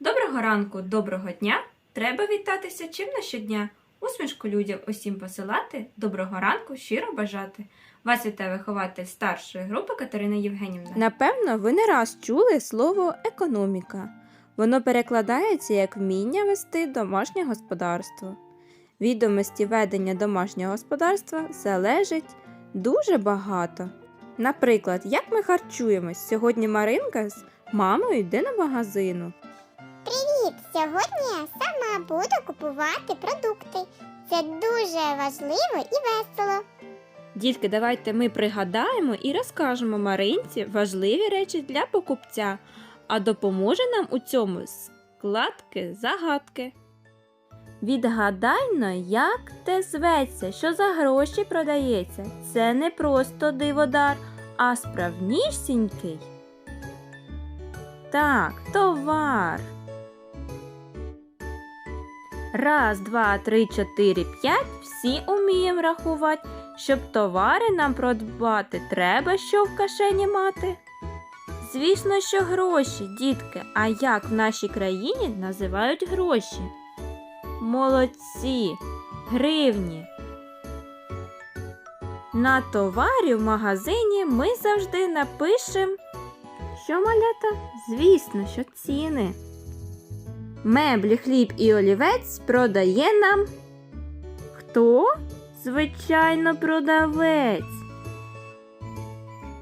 Доброго ранку, доброго дня! Треба вітатися чим на щодня. Усмішку людям усім посилати, доброго ранку, щиро бажати. Вас вітає вихователь старшої групи Катерина Євгенівна. Напевно, ви не раз чули слово економіка. Воно перекладається як вміння вести домашнє господарство. Відомості ведення домашнього господарства залежить дуже багато. Наприклад, як ми харчуємось? Сьогодні Маринка з мамою йде на магазину. Привіт! Сьогодні я сама буду купувати продукти. Це дуже важливо і весело. Дітки, давайте ми пригадаємо і розкажемо Маринці важливі речі для покупця, а допоможе нам у цьому складки загадки. Відгадайно, як те зветься, що за гроші продається. Це не просто диводар, а справнішсінький. Так, товар. Раз, два, три, чотири, п'ять. Всі уміємо рахувати. Щоб товари нам придбати, треба що в кишені мати. Звісно, що гроші, дітки, а як в нашій країні називають гроші? Молодці, гривні. На товарі в магазині ми завжди напишемо, що малята, звісно, що ціни. Меблі, хліб і олівець продає нам. Хто? Звичайно, продавець.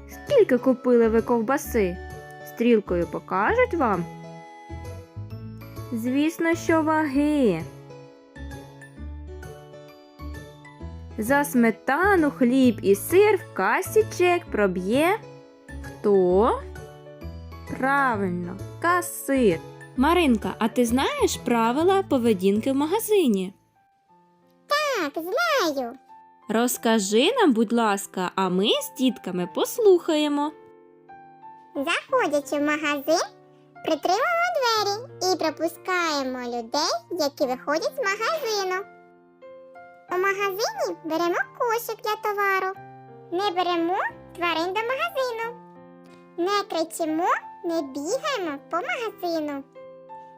Скільки купили ви ковбаси? Стрілкою покажуть вам? Звісно, що ваги. За сметану, хліб і сир в касі чек проб'є. Хто? Правильно, касир. Маринка, а ти знаєш правила поведінки в магазині? Так, знаю. Розкажи нам, будь ласка, а ми з дітками послухаємо. Заходячи в магазин, притримуємо двері і пропускаємо людей, які виходять з магазину. У магазині беремо кошик для товару. Не беремо тварин до магазину. Не кричимо, не бігаємо по магазину.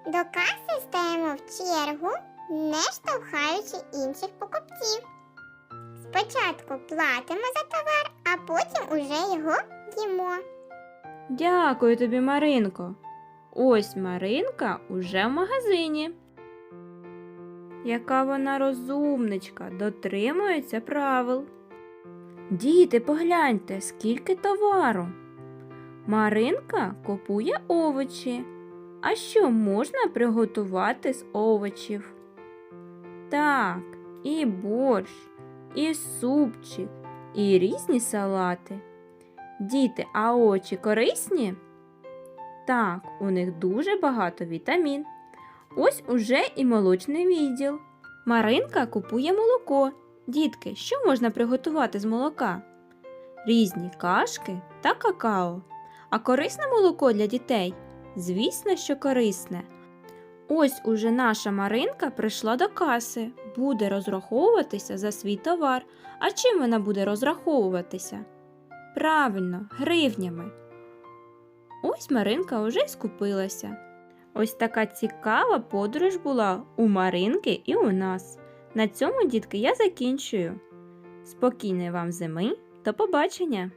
До каси стаємо в чергу, не штовхаючи інших покупців. Спочатку платимо за товар, а потім уже його їмо. Дякую тобі, Маринко. Ось Маринка уже в магазині. Яка вона розумничка, дотримується правил. Діти, погляньте, скільки товару. Маринка купує овочі. А що можна приготувати з овочів? Так, і борщ, і супчик, і різні салати. Діти, а очі корисні? Так, у них дуже багато вітамін. Ось уже і молочний відділ. Маринка купує молоко. Дітки, що можна приготувати з молока? Різні кашки та какао. А корисне молоко для дітей? Звісно, що корисне. Ось уже наша Маринка прийшла до каси, буде розраховуватися за свій товар. А чим вона буде розраховуватися? Правильно, гривнями. Ось Маринка уже й скупилася. Ось така цікава подорож була у Маринки і у нас. На цьому, дітки, я закінчую. Спокійної вам зими. До побачення!